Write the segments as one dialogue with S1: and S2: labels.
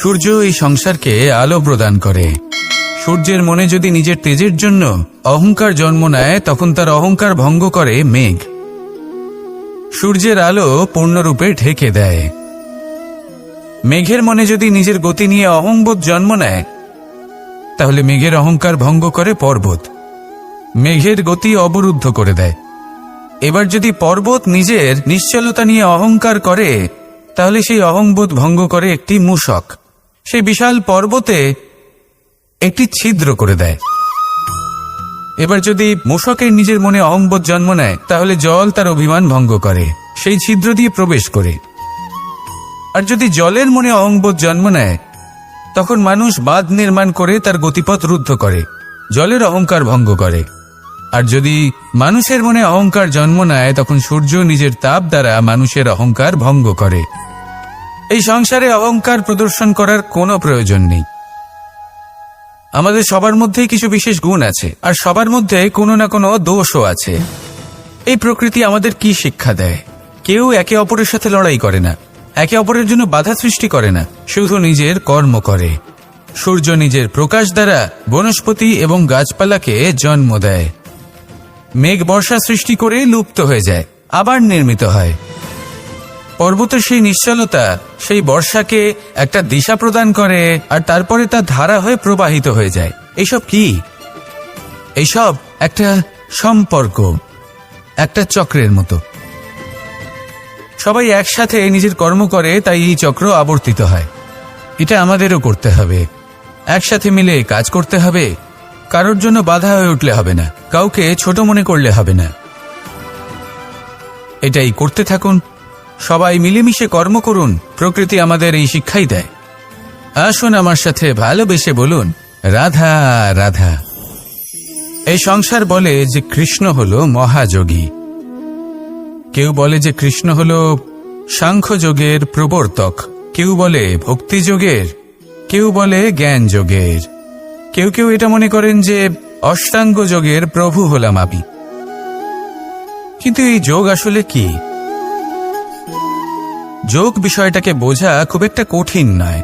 S1: সূর্য এই সংসারকে আলো প্রদান করে। সূর্যের মনে যদি নিজের তেজের জন্য অহংকার জন্ম নেয়, তখন তার অহংকার ভঙ্গ করে মেঘ। সূর্যের আলো পূর্ণরূপে ঢেকে দেয়। মেঘের মনে যদি নিজের গতি নিয়ে অহংবোধ জন্ম নেয়, তাহলে মেঘের অহংকার ভঙ্গ করে পর্বত। মেঘের গতি অবরুদ্ধ করে দেয়। এবার যদি পর্বত নিজের নিশ্চলতা নিয়ে অহংকার করে, তাহলে সেই অহংবোধ ভঙ্গ করে একটি মূষক। সেই বিশাল পর্বতে একটি ছিদ্র করে দেয়। এবার যদি মূষকের নিজের মনে অহংবোধ জন্ম নেয়, তাহলে জল তার অভিমান ভঙ্গ করে, সেই ছিদ্র দিয়ে প্রবেশ করে। আর যদি জলের মনে অহংবোধ জন্ম নেয়, তখন মানুষ বাঁধ নির্মাণ করে তার গতিপথ রুদ্ধ করে, জলের অহংকার ভঙ্গ করে। আর যদি মানুষের মনে অহংকার জন্ম নেয়, তখন সূর্য নিজের তাপ দ্বারা মানুষের অহংকার ভঙ্গ করে। এই সংসারে অহংকার প্রদর্শন করার কোনো প্রয়োজন নেই। আমাদের সবার মধ্যেই কিছু বিশেষ গুণ আছে, আর সবার মধ্যে কোনো না কোনো দোষও আছে। এই প্রকৃতি আমাদের কি শিক্ষা দেয়? কেউ একে অপরের সাথে লড়াই করে না, একে অপরের জন্য বাধা সৃষ্টি করে না, শুধু নিজের কর্ম করে। সূর্য নিজের প্রকাশ দ্বারা বনস্পতি এবং গাছপালাকে জন্ম দেয়। মেঘ বর্ষা সৃষ্টি করে লুপ্ত হয়ে যায়, আবার নির্মিত হয়। পর্বতের সেই নিশ্চলতা, সেই বর্ষাকে একটা দিশা প্রদান করে, আর তারপরে তা ধারা হয়ে প্রবাহিত হয়ে যায়। এইসব কি? এইসব একটা সম্পর্ক, একটা চক্রের মতো। সবাই একসাথে নিজের কর্ম করে, তাই এই চক্র আবর্তিত হয়। এটা আমাদেরও করতে হবে। একসাথে মিলে কাজ করতে হবে। কারোর জন্য বাধা হয়ে উঠলে হবে না। কাউকে ছোট মনে করলে হবে না। এটাই করতে থাকুন। সবাই মিলেমিশে কর্ম করুন। প্রকৃতি আমাদের এই শিক্ষাই দেয়। আসুন আমার সাথে ভালোবেসে বলুন, রাধা রাধা। এই সংসার বলে যে কৃষ্ণ হল মহাযোগী। কেউ বলে যে কৃষ্ণ হল সাংখ্যযোগের প্রবর্তক। কেউ বলে ভক্তিযোগের। কেউ বলে জ্ঞান যোগের কেউ কেউ এটা মনে করেন যে অষ্টাঙ্গ যোগের প্রভু হলাম আমি। কিন্তু এই যোগ আসলে কি? যোগ বিষয়টাকে বোঝা খুব একটা কঠিন নয়।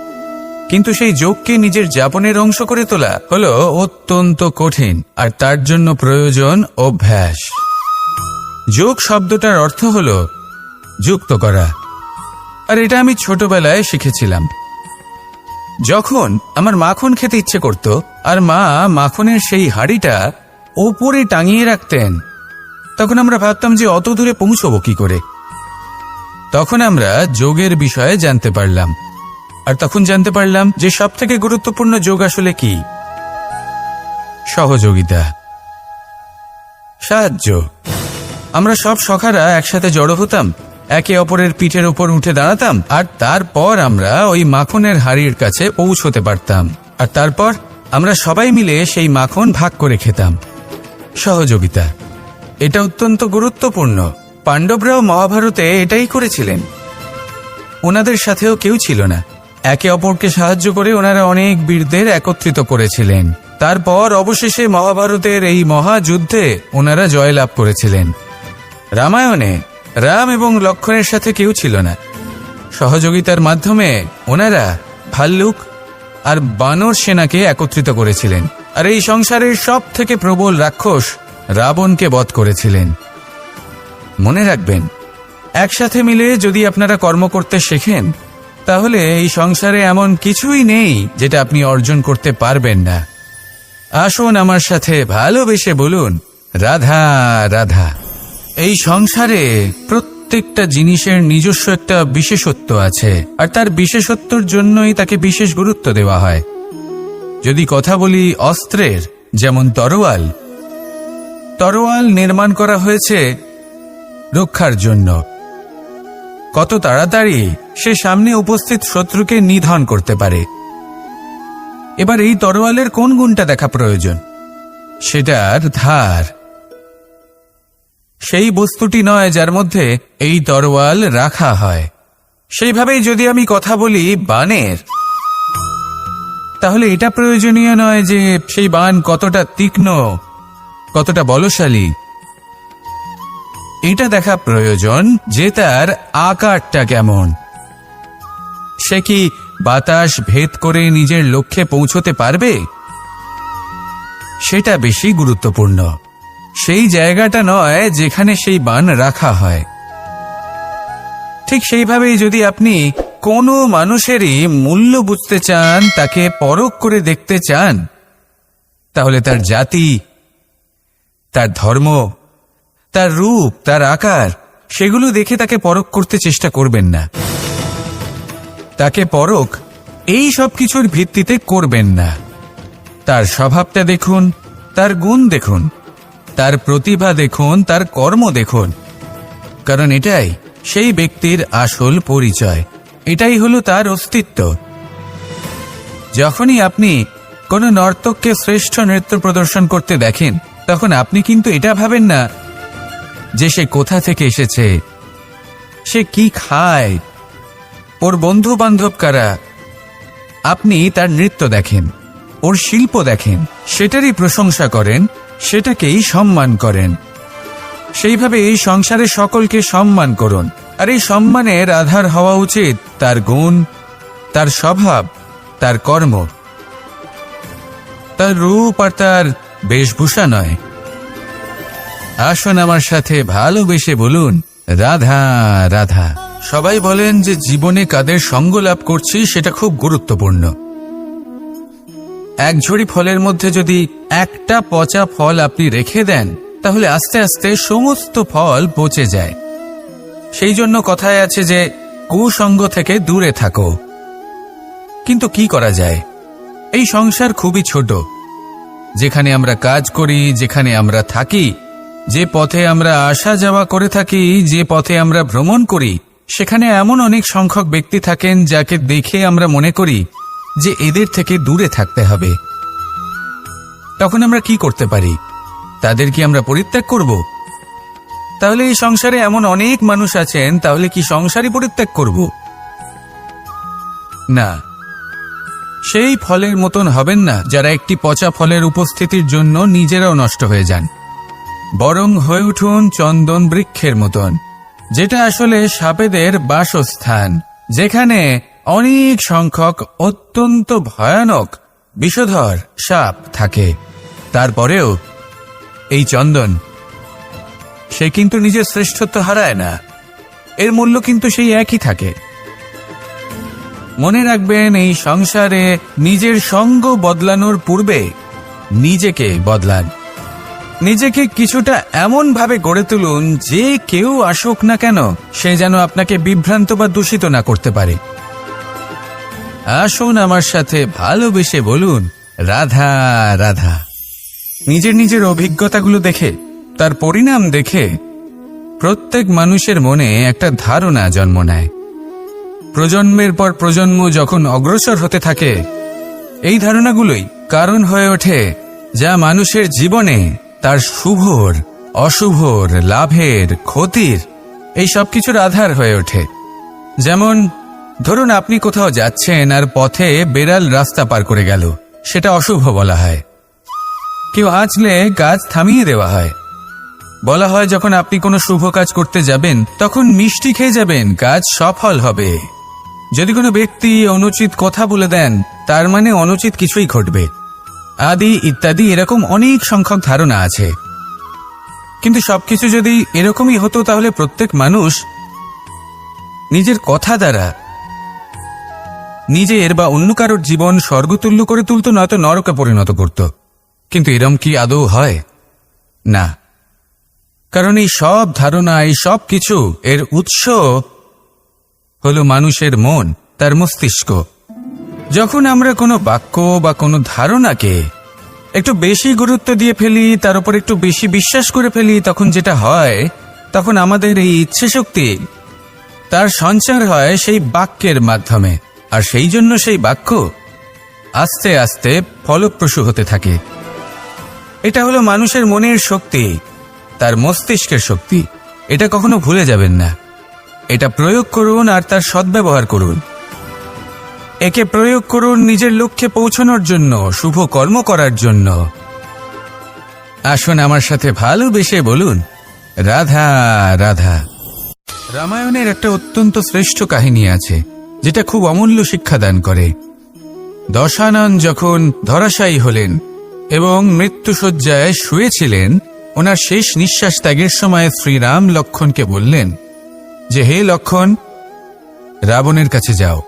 S1: কিন্তু সেই যোগকে নিজের যাপনের অংশ করে তোলা হলো অত্যন্ত কঠিন আর তার জন্য প্রয়োজন অভ্যাস। যোগ শব্দটার অর্থ হল যুক্ত করা। আর এটা আমি ছোটবেলায় শিখেছিলাম। যখন আমার মাখন খেতে ইচ্ছে করত, আর মা মাখনের সেই হাড়িটা ওপরে টাঙিয়ে রাখতেন, তখন আমরা ভাবতাম যে অত দূরে পৌঁছবো কি করে। তখন আমরা যোগের বিষয়ে জানতে পারলাম, আর তখন জানতে পারলাম যে সব থেকে গুরুত্বপূর্ণ যোগ আসলে কি? সহযোগিতা। সাহায্য। আমরা সব সখারা একসাথে জড়ো হতাম একে অপরের পিঠের উপর উঠে দাঁড়াতাম, আর তারপর আমরা ওই মাখনের হাড়ির কাছে পৌঁছতে পারতাম। আর তারপর আমরা সবাই মিলে সেই মাখন ভাগ করে খেতাম। সহযোগিতা। এটা অত্যন্ত গুরুত্বপূর্ণ। পাণ্ডবরাও মহাভারতে এটাই করেছিলেন। ওনাদের সাথেও কেউ ছিল না। একে অপরকে সাহায্য করে ওনারা অনেক বীরদের একত্রিত করেছিলেন। তারপর অবশেষে মহাভারতের এই মহাযুদ্ধে ওনারা জয়লাভ করেছিলেন। রামায়ণে রাম এবং লক্ষণের সাথে কেউ ছিল না। সহযোগিতার মাধ্যমে ওনারা ভাল্লুক আর বানর সেনাকে একত্রিত করেছিলেন। আর এই সংসারের সব থেকে প্রবল রাক্ষস রাবণকে বধ করেছিলেন। মনে রাখবেন, একসাথে মিলে যদি আপনারা কর্ম করতে শেখেন, তাহলে এই সংসারে এমন কিছুই নেই যেটা আপনি অর্জন করতে পারবেন না। আসুন আমার সাথে ভালোবেসে বলুন, রাধা রাধা। এই সংসারে প্রত্যেকটা জিনিসের নিজস্ব একটা বিশেষত্ব আছে, আর তার বিশেষত্বর জন্যই তাকে বিশেষ গুরুত্ব দেওয়া হয়। যদি কথা বলি অস্ত্রের, যেমন তরোয়াল তরোয়াল নির্মাণ করা হয়েছে রক্ষার জন্য। কত তাড়াতাড়ি সে সামনে উপস্থিত শত্রুকে নিধন করতে পারে। এবার এই তরোয়ালের কোন গুণটা দেখা প্রয়োজন? সেটার ধার। সেই বস্তুটি নয় যার মধ্যে এই তরোয়াল রাখা হয়। সেইভাবেই যদি আমি কথা বলি বানের, তাহলে এটা প্রয়োজনীয় নয় যে সেই বান কতটা তীক্ষ্ণ, কতটা বলশালী। এটা দেখা প্রয়োজন যে তার আকারটা কেমন। সে কি বাতাস ভেদ করে নিজের লক্ষ্যে পৌঁছতে পারবে? সেটা বেশি গুরুত্বপূর্ণ। সেই জায়গাটা নয় যেখানে সেই বান রাখা হয়। ঠিক সেইভাবেই যদি আপনি কোনো মানুষেরই মূল্য বুঝতে চান, তাকে পরখ করে দেখতে চান, তাহলে তার জাতি, তার ধর্ম, তার রূপ, তার আকার, সেগুলো দেখে তাকে পরখ করতে চেষ্টা করবেন না। তাকে পরখ এই সব কিছুর ভিত্তিতে করবেন না। তার স্বভাবটা দেখুন, তার গুণ দেখুন। তার প্রতিভা দেখুন, তার কর্ম দেখুন। কারণ এটাই সেই ব্যক্তির আসল পরিচয়। এটাই হলো তার অস্তিত্ব। যখনই আপনি কোনো নর্তককে শ্রেষ্ঠ নৃত্য প্রদর্শন করতে দেখেন, তখন আপনি কিন্তু এটা ভাবেন না যে সে কোথা থেকে এসেছে, সে কি খায়, ওর বন্ধু বান্ধব কারা। আপনি তার নৃত্য দেখেন, ওর শিল্প দেখেন, সেটারই প্রশংসা করেন সেটাকেই সম্মান করেন। সেইভাবে এই সংসারে সকলকে সম্মান করুন। আর এই সম্মানের আধার হওয়া উচিত তার গুণ, তার স্বভাব, তার কর্ম। তার রূপ আর তার বেশভূষা নয়। আসুন আমার সাথে ভালোবেসে বলুন, রাধা রাধা। সবাই বলেন যে জীবনে কাদের সঙ্গ লাভ করছি সেটা খুব গুরুত্বপূর্ণ। এক ঝুড়ি ফলের মধ্যে যদি একটা পচা ফল আপনি রেখে দেন, তাহলে আস্তে আস্তে সমস্ত ফল পচে যায়। সেই জন্য কথায় আছে যে কুসঙ্গ থেকে দূরে থাকো। কিন্তু কি করা যায়? এই সংসার খুবই ছোট। যেখানে আমরা কাজ করি, যেখানে আমরা থাকি, যে পথে আমরা আসা যাওয়া করে থাকি, যে পথে আমরা ভ্রমণ করি, সেখানে এমন অনেক সংখ্যক ব্যক্তি থাকেন যাকে দেখে আমরা মনে করি যে এদের থেকে দূরে থাকতে হবে। তখন আমরা কি করতে পারি? তাদের কি আমরা পরিত্যাগ করব? তাহলে এই সংসারে এমন অনেক মানুষ আছেন, তাহলে কি সংসারই পরিত্যাগ করব? না। সেই ফলের মতন হবেন না, যারা একটি পচা ফলের উপস্থিতির জন্য নিজেরাও নষ্ট হয়ে যান। বরং হয়ে উঠুন চন্দন বৃক্ষের মতন, যেটা আসলে সাপেদের বাসস্থান, যেখানে অনেক সংখ্যক অত্যন্ত ভয়ানক বিষধর সাপ থাকে। তারপরেও এই চন্দন, সে কিন্তু নিজের শ্রেষ্ঠত্ব হারায় না। এর মূল্য কিন্তু সেই একই থাকে। মনে রাখবেন, এই সংসারে নিজের সঙ্গ বদলানোর পূর্বে নিজেকে বদলান। নিজেকে কিছুটা এমন ভাবে গড়ে তুলুন যে কেউ আসুক না কেন, সে যেন আপনাকে বিভ্রান্ত বা দূষিত না করতে পারে। আসুন আমার সাথে ভালোবেসে বলুন, রাধা রাধা। নিজের নিজের অভিজ্ঞতাগুলো দেখে, তার পরিণাম দেখে, প্রত্যেক মানুষের মনে একটা ধারণা জন্ম নেয়। প্রজন্মের পর প্রজন্ম যখন অগ্রসর হতে থাকে, এই ধারণাগুলোই কারণ হয়ে ওঠে যা মানুষের জীবনে তার শুভর, অশুভর, লাভের, ক্ষতির, এই সব কিছুর আধার হয়ে ওঠে। যেমন ধরুন আপনি কোথাও যাচ্ছেন আর পথে বেড়াল রাস্তা পার করে গেল। সেটা অশুভ বলা হয়। কেউ আঁচলে কাজ থামিয়ে দেওয়া হয়। বলা হয় যখন আপনি কোনো শুভ কাজ করতে যাবেন, তখন মিষ্টি খেয়ে যাবেন কাজ সফল হবে। যদি কোনো ব্যক্তি অনুচিত কথা বলে দেন, তার মানে অনুচিত কিছুই ঘটবে। আদি ইত্যাদি এরকম অনেক সংখ্যক ধারণা আছে। কিন্তু সবকিছু যদি এরকমই হতো তাহলে প্রত্যেক মানুষ নিজের কথা দ্বারা নিজের বা অন্য কারোর জীবন স্বর্গতুল্য করে তুলতো নয়তো নরকে পরিণত করত। কিন্তু এরম কি আদৌ হয়? না। কারণ এই সব ধারণা, এই সব কিছু এর উৎস হলো মানুষের মন, তার মস্তিষ্ক। যখন আমরা কোনো বাক্য বা কোনো ধারণাকে একটু বেশি গুরুত্ব দিয়ে ফেলি, তার উপর একটু বেশি বিশ্বাস করে ফেলি, তখন যেটা হয়, তখন আমাদের এই ইচ্ছে শক্তি তার সঞ্চার হয় সেই বাক্যের মাধ্যমে। আর সেই জন্য সেই বাক্য আস্তে আস্তে ফলপ্রসূ হতে থাকে। এটা হলো মানুষের মনের শক্তি, তার মস্তিষ্কের শক্তি। এটা কখনো ভুলে যাবেন না। এটা প্রয়োগ করুন আর তার সদ্ব্যবহার করুন। একে প্রয়োগ করুন নিজের লক্ষ্যে পৌঁছানোর জন্য, শুভ কর্ম করার জন্য। আসুন আমার সাথে ভালোবেসে বলুন, রাধা রাধা। রামায়ণের একটা অত্যন্ত শ্রেষ্ঠ কাহিনী আছে। যেটা খুব অমূল্য শিক্ষাদান করে। দশানন যখন ধরাশায়ী হলেন এবং মৃত্যুসজ্জায় শুয়েছিলেন, ওনার শেষ নিঃশ্বাস ত্যাগের সময় শ্রীরাম লক্ষণকে বললেন যে, হে লক্ষণ, রাবণের কাছে যাও।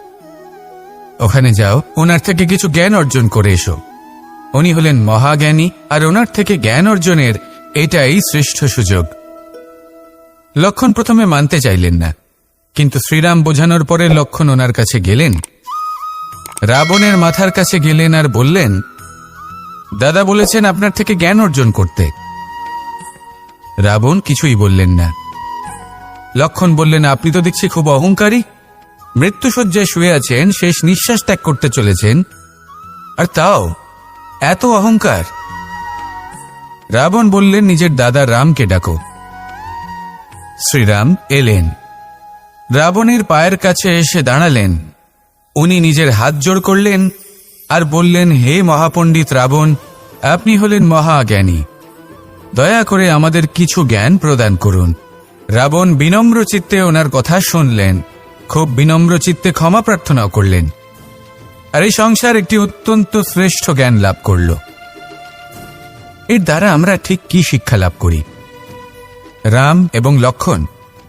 S1: ওখানে যাও, ওনার থেকে কিছু জ্ঞান অর্জন করে এসো। উনি হলেন মহাজ্ঞানী, আর ওনার থেকে জ্ঞান অর্জনের এটাই শ্রেষ্ঠ সুযোগ। লক্ষণ প্রথমে মানতে চাইলেন না। কিন্তু শ্রীরাম বোঝানোর পরে লক্ষণ ওনার কাছে গেলেন। রাবণের মাথার কাছে গেলেন আর বললেন, দাদা বলেছেন আপনার থেকে জ্ঞান অর্জন করতে। রাবণ কিছুই বললেন না। লক্ষণ বললেন, আপনি তো দেখছি খুব অহংকারী। মৃত্যুসজ্জায় শুয়ে আছেন, শেষ নিঃশ্বাস ত্যাগ করতে চলেছেন। আর তাও, এত অহংকার। রাবণ বললেন, নিজের দাদা রামকে ডাকো। শ্রীরাম এলেন। রাবণের পায়ের কাছে এসে দাঁড়ালেন। উনি নিজের হাত জোড় করলেন আর বললেন, হে মহাপণ্ডিত রাবণ, আপনি হলেন মহাজ্ঞানী। দয়া করে আমাদের কিছু জ্ঞান প্রদান করুন। রাবণ বিনম্র চিত্তে ওনার কথা শুনলেন। খুব বিনম্র চিত্তে ক্ষমা প্রার্থনাও করলেন। আর এই সংসার একটি অত্যন্ত শ্রেষ্ঠ জ্ঞান লাভ করল। এর দ্বারা আমরা ঠিক কি শিক্ষা লাভ করি? রাম এবং লক্ষণ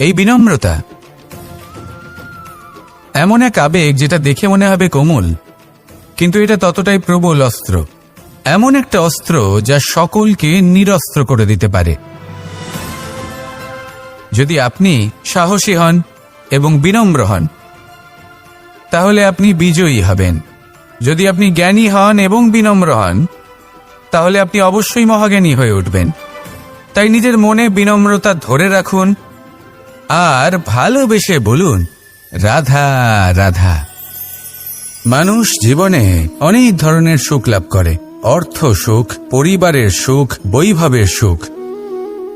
S1: এই বিনম্রতা। এমন এক আবেগ যেটা দেখে মনে হবে কোমল, কিন্তু এটা ততটাই প্রবল অস্ত্র। এমন একটা অস্ত্র যা সকলকে নিরস্ত্র করে দিতে পারে। যদি আপনি সাহসী হন এবং বিনম্র হন, তাহলে আপনি বিজয়ী হবেন। যদি আপনি জ্ঞানী হন এবং বিনম্র হন, তাহলে আপনি অবশ্যই মহাজ্ঞানী হয়ে উঠবেন। তাই নিজের মনে বিনম্রতা ধরে রাখুন আর ভালোবেসে বলুন, রাধা রাধা। মানুষ জীবনে অনেক ধরনের সুখ লাভ করে। অর্থ সুখ, পরিবারের সুখ, বৈভবের সুখ।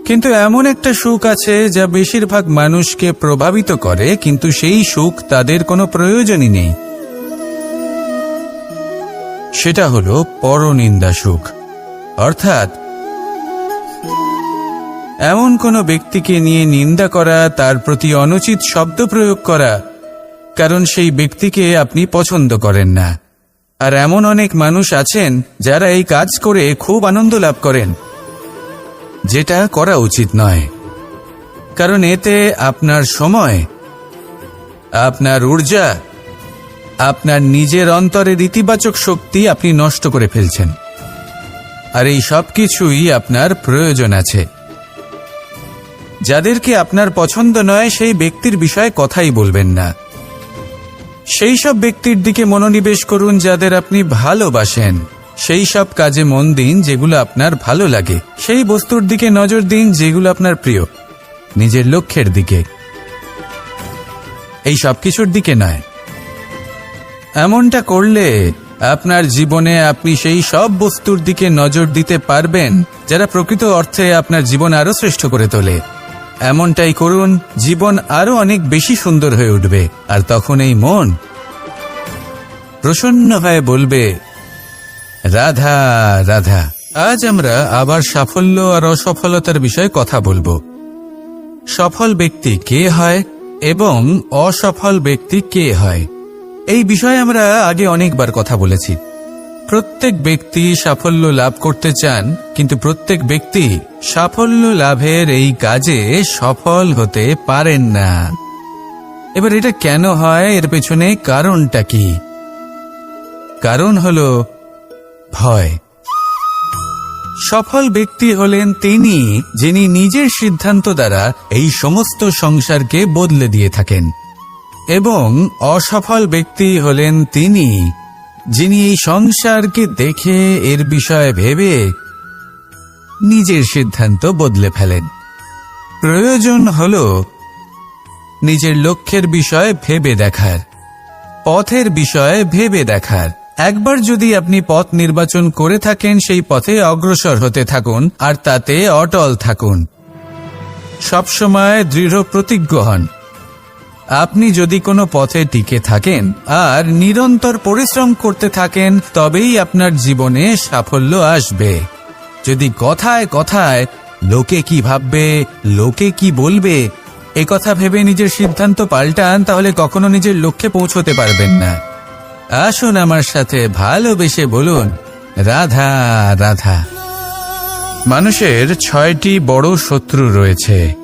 S1: কিন্তু এমন একটা সুখ আছে যা বেশিরভাগ মানুষকে প্রভাবিত করে, কিন্তু সেই সুখ তাদের কোনো প্রয়োজনই নেই। সেটা হলো পরনিন্দা সুখ। অর্থাৎ এমন কোনো ব্যক্তিকে নিয়ে নিন্দা করা, তার প্রতি অনুচিত শব্দ প্রয়োগ করা, কারণ সেই ব্যক্তিকে আপনি পছন্দ করেন না। আর এমন অনেক মানুষ আছেন যারা এই কাজ করে খুব আনন্দ লাভ করেন। যেটা করা উচিত নয়। কারণ এতে আপনার সময়, আপনার ঊর্জা, আপনার নিজের অন্তরের ইতিবাচক শক্তি আপনি নষ্ট করে ফেলছেন। আর এই সব কিছুই আপনার প্রয়োজন আছে। যাদেরকে আপনার পছন্দ নয়, সেই ব্যক্তির বিষয়ে কথাই বলবেন না। সেই সব ব্যক্তির দিকে মনোনিবেশ করুন যাদের আপনি ভালোবাসেন। সেই সব কাজে মন দিন যেগুলো আপনার ভালো লাগে। সেই বস্তুর দিকে নজর দিন যেগুলো আপনার প্রিয়। নিজের লক্ষ্যের দিকে। এই সব কিছুর দিকে নয়। এমনটা করলে আপনার জীবনে আপনি সেই সব বস্তুর দিকে নজর দিতে পারবেন, যারা প্রকৃত অর্থে আপনার জীবন আরও শ্রেষ্ঠ করে তোলে। এমনটাই করুন, জীবন আরও অনেক বেশি সুন্দর হয়ে উঠবে। আর তখন এই মন প্রসন্ন হয়ে বলবে, রাধা রাধা, আজ আমরা আবার সাফল্য আর অসফলতার বিষয়ে কথা বলব। সফল ব্যক্তি কে হয় এবং অসফল ব্যক্তি কে হয়? এই বিষয়ে আমরা আগে অনেকবার কথা বলেছি। প্রত্যেক ব্যক্তি সাফল্য লাভ করতে চান, কিন্তু প্রত্যেক ব্যক্তি সাফল্য লাভের এই কাজে সফল হতে পারেন না। এবার এটা কেন হয়? এর পেছনে কারণটা কি? কারণ হল ভয়। সফল ব্যক্তি হলেন তিনি যিনি নিজের সিদ্ধান্ত দ্বারা এই সমস্ত সংসারকে বদলে দিয়ে থাকেন। এবং অসফল ব্যক্তি হলেন তিনি যিনি এই সংসারকে দেখে এর বিষয়ে ভেবে নিজের সিদ্ধান্ত বদলে ফেলেন। প্রয়োজন হল নিজের লক্ষ্যের বিষয়ে ভেবে দেখার, পথের বিষয়ে ভেবে দেখার। একবার যদি আপনি পথ নির্বাচন করে থাকেন, সেই পথে অগ্রসর হতে থাকুন আর তাতে অটল থাকুন। সবসময় দৃঢ় প্রতিজ্ঞ হন। আপনি যদি কোনো পথে টিকে থাকেন আর নিরন্তর পরিশ্রম করতে থাকেন, তবেই আপনার জীবনে সাফল্য আসবে। যদি কথায় কথায় লোকে কি ভাববে, লোকে কি বলবে, এ কথা ভেবে নিজের সিদ্ধান্ত পাল্টান, তাহলে কখনো নিজের লক্ষ্যে পৌঁছতে পারবেন না। আসুন আমার সাথে ভালোবেসে বলুন, রাধা রাধা। মানুষের ছয়টি বড় শত্রু রয়েছে।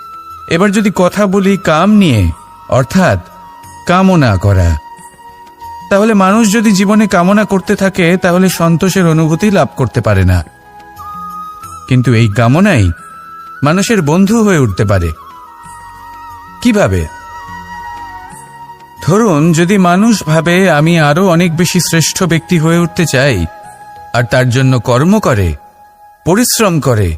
S1: এবার যদি কথা বলি কাম নিয়ে, অর্থাৎ কামনা করা, তাহলে মানুষ যদি জীবনে কামনা করতে থাকে, তাহলে সন্তোষের অনুভূতি লাভ করতে পারে না। কিন্তু এই কামনাই মানুষের বন্ধু হয়ে উঠতে পারে। কীভাবে? ধরুন, যদি মানুষ ভাবে আমি আরও অনেক বেশি শ্রেষ্ঠ ব্যক্তি হয়ে উঠতে চাই, আর তার জন্য কর্ম করে, পরিশ্রম করে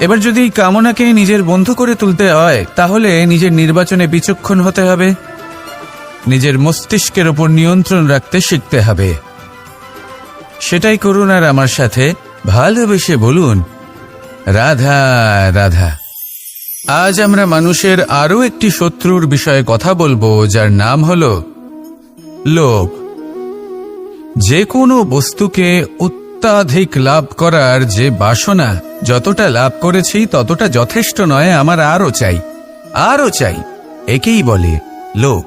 S1: এবার যদি কামনাকে নিজের বন্ধু করে তুলতে হয়, তাহলে নিজের নির্বাচনে বিচক্ষণ হতে হবে। নিজের মস্তিষ্কের ওপর নিয়ন্ত্রণ রাখতে শিখতে হবে। সেটাই করুন আর আমার সাথে ভালোবেসে বলুন, রাধা রাধা। আজ আমরা মানুষের আরও একটি শত্রুর বিষয়ে কথা বলব, যার নাম হল লোভ। যে কোনো বস্তুকে অত্যাধিক লাভ করার যে বাসনা, যতটা লাভ করেছি ততটা যথেষ্ট নয়, আমার আরও চাই। আরও চাই, একেই বলে লোভ।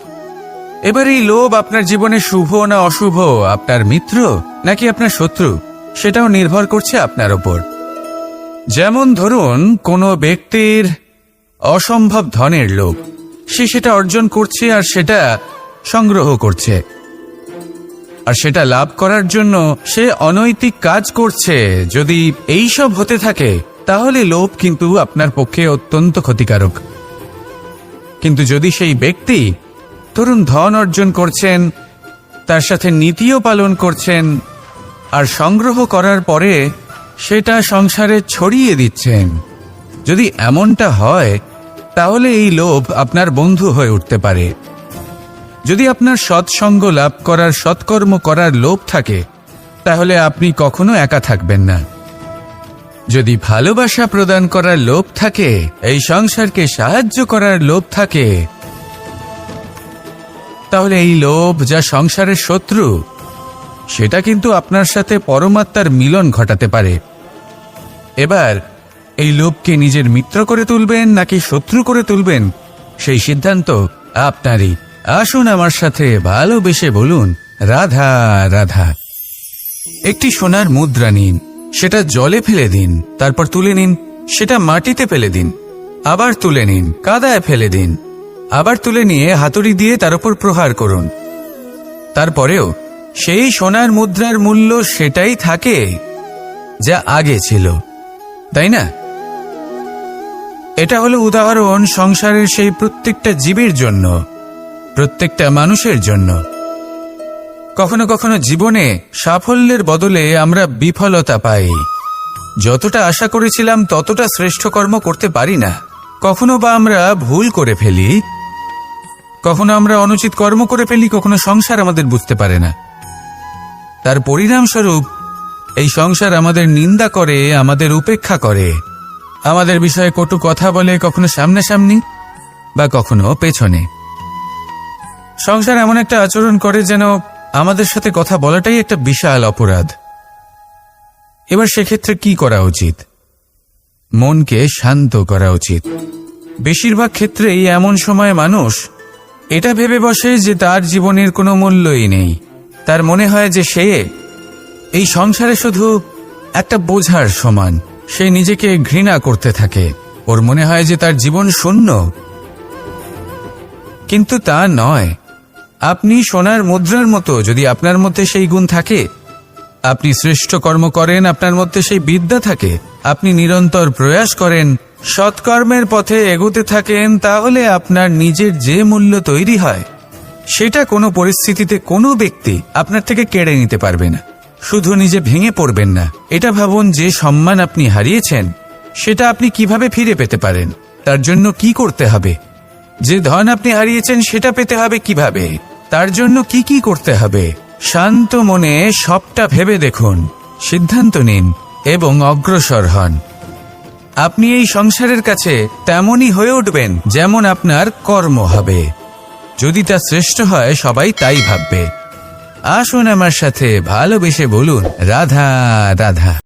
S1: এবার এই লোভ আপনার জীবনে শুভ না অশুভ? আপনার মিত্র নাকি আপনার শত্রু? সেটাও নির্ভর করছে আপনার ওপর। যেমন ধরুন, কোনো ব্যক্তির অসম্ভব ধনের লোভ। সে সেটা অর্জন করছে আর সেটা সংগ্রহ করছে। আর সেটা লাভ করার জন্য সে অনৈতিক কাজ করছে। যদি এই সব হতে থাকে, তাহলে লোভ কিন্তু আপনার পক্ষে অত্যন্ত ক্ষতিকারক। কিন্তু যদি সেই ব্যক্তি ধরুন ধন অর্জন করছেন, তার সাথে নীতিও পালন করছেন, আর সংগ্রহ করার পরে সেটা সংসারে ছড়িয়ে দিচ্ছেন, যদি এমনটা হয়, তাহলে এই লোভ আপনার বন্ধু হয়ে উঠতে পারে। যদি আপনার সৎসঙ্গ লাভ করার সৎকর্ম করার লোভ থাকে, তাহলে আপনি কখনো একা থাকবেন না। যদি ভালোবাসা প্রদান করার লোভ থাকে, এই সংসারকে সাহায্য করার লোভ থাকে, তাহলে এই লোভ যা সংসারের শত্রু, সেটা কিন্তু আপনার সাথে পরমাত্মার মিলন ঘটাতে পারে। এবার, এই লোভকে নিজের মিত্র করে তুলবেন নাকি শত্রু করে তুলবেন, সেই সিদ্ধান্ত আপনারই। আসুন আমার সাথে ভালোবেসে বলুন, রাধা রাধা। একটি সোনার মুদ্রা নিন, সেটা জলে ফেলে দিন, তারপর তুলে নিন, সেটা মাটিতে ফেলে দিন, আবার তুলে নিন, কাদায় ফেলে দিন, আবার তুলে নিয়ে হাতুড়ি দিয়ে তার উপর প্রহার করুন। তারপরেও, সেই সোনার মুদ্রার মূল্য সেটাই থাকে যা আগে ছিল, তাই না? এটা হলো উদাহরণ সংসারের সেই প্রত্যেকটা জীবের জন্য। প্রত্যেকটা মানুষের জন্য। কখনো কখনো জীবনে সাফল্যের বদলে আমরা বিফলতা পাই। যতটা আশা করেছিলাম, ততটা শ্রেষ্ঠ কর্ম করতে পারি না। কখনো বা আমরা ভুল করে ফেলি। কখনো আমরা অনুচিত কর্ম করে ফেলি, কখনো সংসার আমাদের বুঝতে পারে না। তার পরিণামস্বরূপ, এই সংসার আমাদের নিন্দা করে, আমাদের উপেক্ষা করে। আমাদের বিষয়ে কটু কথা বলে কখনো সামনাসামনি বা কখনো পেছনে। সংসার এমন একটা আচরণ করে যেন আমাদের সাথে কথা বলাটাই একটা বিশাল অপরাধ। এবার সেক্ষেত্রে কি করা উচিত? মনকে শান্ত করা উচিত। বেশিরভাগ ক্ষেত্রেই এমন সময় মানুষ এটা ভেবে বসে যে তার জীবনের কোনো মূল্যই নেই। তার মনে হয় যে সে এই সংসারে শুধু একটা বোঝার সমান। সে নিজেকে ঘৃণা করতে থাকে। ওর মনে হয় যে তার জীবন শূন্য। কিন্তু তা নয়। আপনি সোনার মুদ্রার মতো, যদি আপনার মধ্যে সেই গুণ থাকে, আপনি শ্রেষ্ঠ কর্ম করেন, আপনার মধ্যে সেই বিদ্যা থাকে, আপনি নিরন্তর প্রয়াস করেন, সৎকর্মের পথে এগোতে থাকেন, তাহলে আপনার নিজের যে মূল্য তৈরি হয়, সেটা কোনো পরিস্থিতিতে কোনো ব্যক্তি আপনার থেকে কেড়ে নিতে পারবে না। শুধু নিজে ভেঙে পড়বেন না। এটা ভাবুন, যে সম্মান আপনি হারিয়েছেন, সেটা আপনি কীভাবে ফিরে পেতে পারেন? তার জন্য কি করতে হবে? যে ধন আপনি হারিয়েছেন, সেটা পেতে হবে কীভাবে? তার জন্য কি কি করতে হবে? শান্ত মনে সবটা ভেবে দেখুন। সিদ্ধান্ত নিন এবং অগ্রসর হন। আপনি এই সংসারের কাছে তেমনই হয়ে উঠবেন যেমন আপনার কর্ম হবে। যদি তা শ্রেষ্ঠ হয়, সবাই তাই ভাববে। আসুন আমার সাথে ভালোবেসে বলুন, রাধা রাধা।